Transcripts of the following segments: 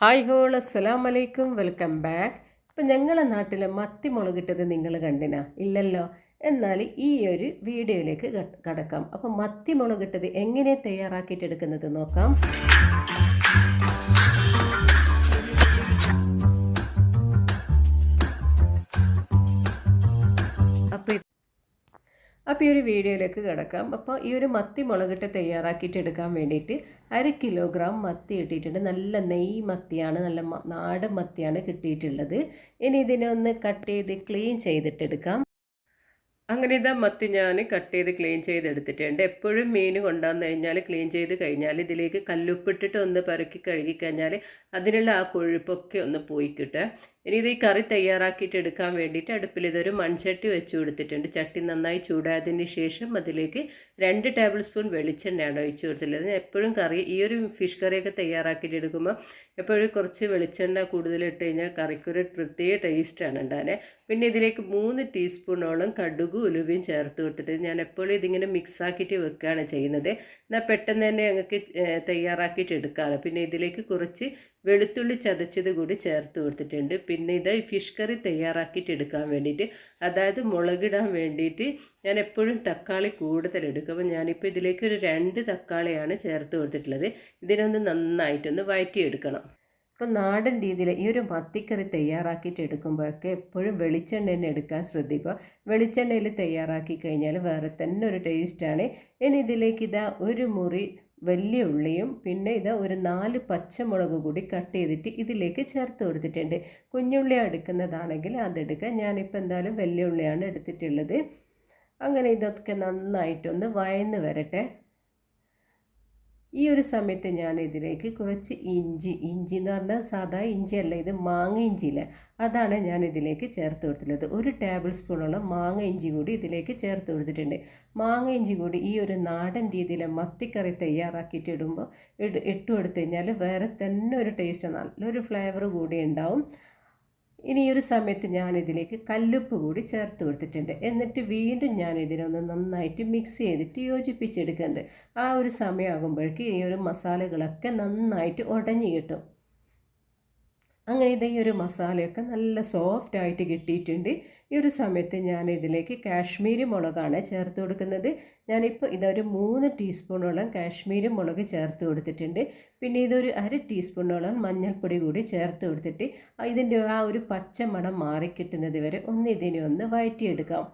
Hi whole അസ്സലാം വലൈക്കും welcome back. ഇപ്പം ഞങ്ങളുടെ നാട്ടിൽ മത്തി മുളകിട്ടത് നിങ്ങൾ കണ്ടിനാ? ഇല്ലല്ലോ. എന്നാൽ ഈ ഒരു വീഡിയോയിലേക്ക് കടക്കാം. അപ്പം മത്തി മുളകിട്ടത് എങ്ങനെ തയ്യാറാക്കിയിട്ടെടുക്കുന്നത് നോക്കാം. അപ്പോൾ ഈ ഒരു വീഡിയോയിലേക്ക് കിടക്കാം. അപ്പോൾ ഈ ഒരു മത്തി മുളകിട്ട് തയ്യാറാക്കിയിട്ട് എടുക്കാൻ വേണ്ടിയിട്ട് അര കിലോഗ്രാം മത്തി ഇട്ടിട്ടുണ്ട്. നല്ല നെയ് മത്തിയാണ് നല്ല നാടൻ മത്തിയാണ് കിട്ടിയിട്ടുള്ളത്. ഇനി ഇതിനെ ഒന്ന് കട്ട് ചെയ്ത് ക്ലീൻ ചെയ്തിട്ടെടുക്കാം അങ്ങനെ ഇതാ മത്തി ഞാൻ കട്ട് ചെയ്ത് ക്ലീൻ ചെയ്തെടുത്തിട്ടുണ്ട് എപ്പോഴും മീൻ കൊണ്ടുവന്ന് കഴിഞ്ഞാൽ ക്ലീൻ ചെയ്ത് കഴിഞ്ഞാൽ ഇതിലേക്ക് കല്ലുപ്പിട്ടിട്ട് ഒന്ന് പെറുക്കി കഴുകി കഴിഞ്ഞാൽ അതിനുള്ള ആ കൊഴുപ്പൊക്കെ ഒന്ന് പോയി കിട്ടുക. ഇനി ഇത് ഈ കറി തയ്യാറാക്കിയിട്ട് എടുക്കാൻ വേണ്ടിയിട്ട് അടുപ്പിൽ ഇതൊരു മൺചട്ടി വെച്ച് കൊടുത്തിട്ടുണ്ട്. ചട്ടി നന്നായി ചൂടായതിന് ശേഷം അതിലേക്ക് രണ്ട് ടേബിൾ സ്പൂൺ വെളിച്ചെണ്ണയാണ് ഒഴിച്ചു കൊടുത്തിട്ടുള്ളത്. എപ്പോഴും കറി ഈ ഒരു ഫിഷ് കറിയൊക്കെ തയ്യാറാക്കിയിട്ട് എടുക്കുമ്പോൾ എപ്പോഴും കുറച്ച് വെളിച്ചെണ്ണ കൂടുതലിട്ട് കഴിഞ്ഞാൽ കറിക്കൊരു പ്രത്യേക ടേസ്റ്റാണ് ഉണ്ടാകുന്നത് പിന്നെ ഇതിലേക്ക് മൂന്ന് ടീസ്പൂണോളം കടുക് ഉലുവയും ചേർത്ത് കൊടുത്തിട്ട് ഞാൻ എപ്പോഴും ഇതിങ്ങനെ മിക്സ് ആക്കിയിട്ട് വെക്കുകയാണ് ചെയ്യുന്നത്. എന്നാൽ പെട്ടെന്ന് തന്നെ ഞങ്ങൾക്ക് തയ്യാറാക്കിയിട്ട് എടുക്കാമല്ലോ. പിന്നെ ഇതിലേക്ക് കുറച്ച് വെളുത്തുള്ളി ചതച്ചത് കൂടി ചേർത്ത് കൊടുത്തിട്ടുണ്ട്. പിന്നെ ഇത് ഫിഷ് കറി തയ്യാറാക്കിയിട്ട് എടുക്കാൻ വേണ്ടിയിട്ട് അതായത് മുളകിടാൻ വേണ്ടിയിട്ട് ഞാൻ എപ്പോഴും തക്കാളി കൂടുതൽ എടുക്കും. അപ്പോൾ ഞാനിപ്പോൾ ഇതിലേക്ക് ഒരു രണ്ട് തക്കാളിയാണ് ചേർത്ത് കൊടുത്തിട്ടുള്ളത്. ഇതിനൊന്ന് നന്നായിട്ടൊന്ന് വഴറ്റിയെടുക്കണം ഇപ്പോൾ നാടൻ രീതിയിൽ ഈ ഒരു മത്തിക്കറി തയ്യാറാക്കിയിട്ട് എടുക്കുമ്പോഴൊക്കെ എപ്പോഴും വെളിച്ചെണ്ണ തന്നെ എടുക്കാൻ ശ്രദ്ധിക്കുക. വെളിച്ചെണ്ണയിൽ തയ്യാറാക്കി കഴിഞ്ഞാൽ വേറെ തന്നെ ഒരു ടേസ്റ്റാണ് ഇനി ഇതിലേക്ക് ഇതാ ഒരു മുറി വലിയ ഉള്ളിയും പിന്നെ ഇത് ഒരു നാല് പച്ചമുളക് കൂടി കട്ട് ചെയ്തിട്ട് ഇതിലേക്ക് ചേർത്ത് കൊടുത്തിട്ടുണ്ട്. കുഞ്ഞുള്ളി എടുക്കുന്നതാണെങ്കിൽ അതെടുക്കുക ഞാനിപ്പോൾ എന്തായാലും വലിയ ഉള്ളിയാണ് എടുത്തിട്ടുള്ളത്. അങ്ങനെ ഇതൊക്കെ നന്നായിട്ടൊന്ന് വയന്ന് വരട്ടെ. ഈ ഒരു സമയത്ത് ഞാൻ ഇതിലേക്ക് കുറച്ച് ഇഞ്ചി ഇഞ്ചി എന്ന് പറഞ്ഞാൽ സാധാ ഇഞ്ചി അല്ല ഇത് മാങ്ങ ഇഞ്ചിയില്ല? അതാണ് ഞാൻ ഇതിലേക്ക് ചേർത്ത് കൊടുത്തിട്ടുള്ളത്. ഒരു ടേബിൾ സ്പൂണോളം മാങ്ങ ഇഞ്ചി കൂടി ഇതിലേക്ക് ചേർത്ത് കൊടുത്തിട്ടുണ്ട്. മാങ്ങ ഇഞ്ചി കൂടി ഈ ഒരു നാടൻ രീതിയിൽ മത്തിക്കറി തയ്യാറാക്കിയിട്ട് ഇടുമ്പോൾ ഇട്ട് ഇട്ട് കൊടുത്തു കഴിഞ്ഞാൽ വേറെ തന്നെ ഒരു ടേസ്റ്റ് നല്ലൊരു ഫ്ലേവർ കൂടി ഉണ്ടാവും. ഇനി ഈ ഒരു സമയത്ത് ഞാൻ ഇതിലേക്ക് കല്ലുപ്പ് കൂടി ചേർത്ത് കൊടുത്തിട്ടുണ്ട്. എന്നിട്ട് വീണ്ടും ഞാൻ ഇതിനൊന്ന് നന്നായിട്ട് മിക്സ് ചെയ്തിട്ട് യോജിപ്പിച്ചെടുക്കുന്നത് ആ ഒരു സമയമാകുമ്പോഴേക്ക് ഈ ഒരു മസാലകളൊക്കെ നന്നായിട്ട് ഉടഞ്ഞു കിട്ടും. അങ്ങനെ ഇത് ഈ ഒരു മസാലയൊക്കെ നല്ല സോഫ്റ്റ് ആയിട്ട് കിട്ടിയിട്ടുണ്ട്. ഈ ഒരു സമയത്ത് ഞാൻ ഇതിലേക്ക് കാശ്മീരി മുളകാണ് ചേർത്ത് കൊടുക്കുന്നത്. ഞാനിപ്പോൾ ഇതൊരു മൂന്ന് ടീസ്പൂണോളം കാശ്മീരി മുളക് ചേർത്ത് കൊടുത്തിട്ടുണ്ട്. പിന്നെ ഇതൊരു അര ടീസ്പൂണോളം മഞ്ഞൾപ്പൊടി കൂടി ചേർത്ത് കൊടുത്തിട്ട് ഇതിന്റെ ആ ഒരു പച്ച മണം മാറിക്കിട്ടുന്നത് വരെ ഒന്ന് ഇതിനെ ഒന്ന് വഴറ്റിയെടുക്കാം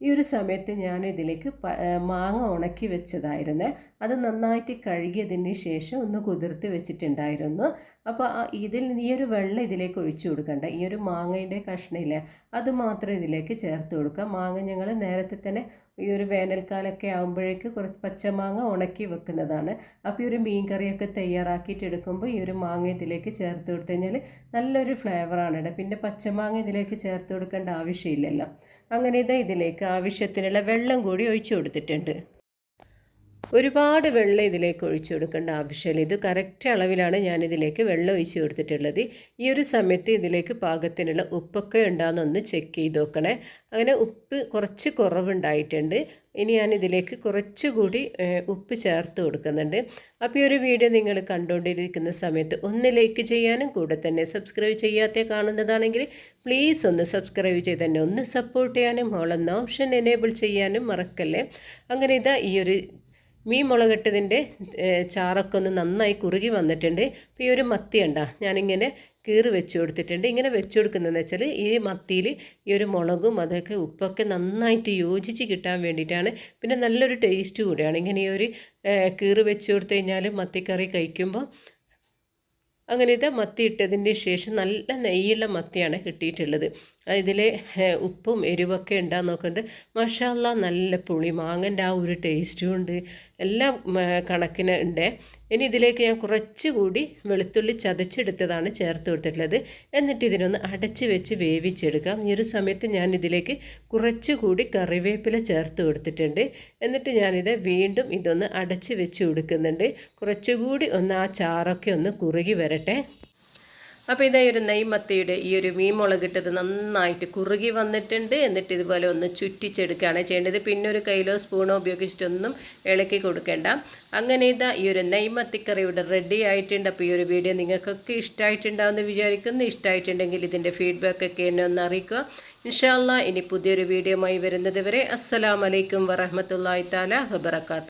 ഈ ഒരു സമയത്ത് ഞാൻ ഇതിലേക്ക് മാങ്ങ ഉണക്കി വെച്ചതായിരുന്നു. അത് നന്നായിട്ട് കഴുകിയതിന് ശേഷം ഒന്ന് കുതിർത്ത് വെച്ചിട്ടുണ്ടായിരുന്നു. അപ്പോൾ ഇതിൽ ഈ ഒരു വെള്ളം ഇതിലേക്ക് ഒഴിച്ചു കൊടുക്കണ്ട. ഈ ഒരു മാങ്ങയുടെ കഷ്ണയില്ല അത് മാത്രം ഇതിലേക്ക് ചേർത്ത് കൊടുക്കുക. മാങ്ങ ഞങ്ങൾ നേരത്തെ തന്നെ ഈ ഒരു വേനൽക്കാലമൊക്കെ ആകുമ്പോഴേക്ക് കുറച്ച് പച്ചമാങ്ങ ഉണക്കി വെക്കുന്നതാണ്. അപ്പോൾ ഈ ഒരു മീൻ കറിയൊക്കെ തയ്യാറാക്കിയിട്ട് എടുക്കുമ്പോൾ ഈ ഒരു മാങ്ങ ഇതിലേക്ക് ചേർത്ത് കൊടുത്തു കഴിഞ്ഞാൽ നല്ലൊരു ഫ്ലേവറാണ് പിന്നെ പച്ചമാങ്ങ ഇതിലേക്ക് ചേർത്ത് കൊടുക്കേണ്ട ആവശ്യമില്ലല്ലോ. അങ്ങനെ ഇത് ഇതിലേക്ക് ആവശ്യത്തിനുള്ള വെള്ളം കൂടി ഒഴിച്ചു കൊടുത്തിട്ടുണ്ട്. ഒരുപാട് വെള്ളം ഇതിലേക്ക് ഒഴിച്ചു കൊടുക്കേണ്ട ആവശ്യമില്ല. ഇത് കറക്റ്റ് അളവിലാണ് ഞാൻ ഇതിലേക്ക് വെള്ളം ഒഴിച്ചു കൊടുത്തിട്ടുള്ളത്. ഈ ഒരു സമയത്ത് ഇതിലേക്ക് പാകത്തിനുള്ള ഉപ്പൊക്കെ ഉണ്ടാകുന്നൊന്ന് ചെക്ക് ചെയ്ത് നോക്കണേ അങ്ങനെ ഉപ്പ് കുറച്ച് കുറവുണ്ടായിട്ടുണ്ട്. ഇനി ഞാൻ ഇതിലേക്ക് കുറച്ചുകൂടി ഉപ്പ് ചേർത്ത് കൊടുക്കുന്നുണ്ട്. അപ്പോൾ ഈ ഒരു വീഡിയോ നിങ്ങൾ കണ്ടുകൊണ്ടിരിക്കുന്ന സമയത്ത് ഒന്ന് ലൈക്ക് ചെയ്യാനും കൂടെ തന്നെ സബ്സ്ക്രൈബ് ചെയ്യാത്ത കാണുന്നതാണെങ്കിൽ പ്ലീസ് ഒന്ന് സബ്സ്ക്രൈബ് ചെയ്ത് തന്നെ ഒന്ന് സപ്പോർട്ട് ചെയ്യാനും ഹോളെന്ന ഓപ്ഷൻ എനേബിൾ ചെയ്യാനും മറക്കല്ലേ? അങ്ങനെ ഇതാ ഈ ഒരു മീൻ മുളകിട്ടതിന്റെ ചാറൊക്കെ ഒന്ന് നന്നായി കുറുകി വന്നിട്ടുണ്ട്. അപ്പോൾ ഈ ഒരു മത്തി ഉണ്ട ഞാനിങ്ങനെ കീറ് വെച്ച് കൊടുത്തിട്ടുണ്ട്. ഇങ്ങനെ വെച്ച് കൊടുക്കുന്നതെന്ന് വെച്ചാൽ ഈ മത്തിയിൽ ഈ ഒരു മുളകും അതൊക്കെ ഉപ്പൊക്കെ നന്നായിട്ട് യോജിച്ച് കിട്ടാൻ വേണ്ടിയിട്ടാണ്. പിന്നെ നല്ലൊരു ടേസ്റ്റ് കൂടിയാണ്. ഇങ്ങനെ ഈ ഒരു കീറ് വെച്ച് കൊടുത്തു കഴിഞ്ഞാൽ മത്തിക്കറി കഴിക്കുമ്പോൾ അങ്ങനെ ഇത് മത്തി ഇട്ടതിന്റെ ശേഷം നല്ല നെയ്യുള്ള മത്തിയാണ് കിട്ടിയിട്ടുള്ളത്. ഇതിൽ ഉപ്പും എരിവൊക്കെ ഉണ്ടാകുന്ന നോക്കുന്നുണ്ട് മഷാല്ല നല്ല പുളി. മാങ്ങന്റെ ആ ഒരു ടേസ്റ്റും ഉണ്ട്. എല്ലാം കണക്കിന് ഉണ്ട് ഇനി ഇതിലേക്ക് ഞാൻ കുറച്ചുകൂടി വെളുത്തുള്ളി ചതച്ചെടുത്തതാണ് ചേർത്ത് കൊടുത്തിട്ടുള്ളത്. എന്നിട്ട് ഇതിനൊന്ന് അടച്ച് വെച്ച് വേവിച്ചെടുക്കാം. ഈ ഒരു സമയത്ത് ഞാൻ ഇതിലേക്ക് കുറച്ചുകൂടി കറിവേപ്പില ചേർത്ത് കൊടുത്തിട്ടുണ്ട്. എന്നിട്ട് ഞാനിത് വീണ്ടും ഇതൊന്ന് അടച്ച് വെച്ച് കൊടുക്കുന്നുണ്ട്. കുറച്ചുകൂടി ഒന്ന് ആ ചാറൊക്കെ ഒന്ന് കുറുകി വരട്ടെ. അപ്പോൾ ഇതേ ഒരു നെയ്മത്തിയുടെ ഈ ഒരു മീൻ മുളകിട്ടത് നന്നായിട്ട് കുറുകി വന്നിട്ടുണ്ട്. എന്നിട്ട് ഇതുപോലെ ഒന്ന് ചുറ്റിച്ചെടുക്കുകയാണ് ചെയ്യേണ്ടത്. പിന്നെ ഒരു കയ്യിലോ സ്പൂണോ ഉപയോഗിച്ചിട്ടൊന്നും ഇളക്കി കൊടുക്കേണ്ട. അങ്ങനെ ഇതാ ഈ ഒരു നെയ്മത്തിക്കറി ഇവിടെ റെഡി ആയിട്ടുണ്ട്. അപ്പോൾ ഈ ഒരു വീഡിയോ നിങ്ങൾക്കൊക്കെ ഇഷ്ടമായിട്ടുണ്ടാവുമെന്ന് വിചാരിക്കുന്നു. ഇഷ്ടമായിട്ടുണ്ടെങ്കിൽ ഇതിന്റെ ഫീഡ്ബാക്ക് ഒക്കെ എന്നെ ഒന്ന് അറിയിക്കുക. ഇൻഷാല്ല ഇനി പുതിയൊരു ആയി വരുന്നത് വരെ അസ്സലാമലൈക്കും വറഹമത്തല്ലാ താല വബർക്കാത്തു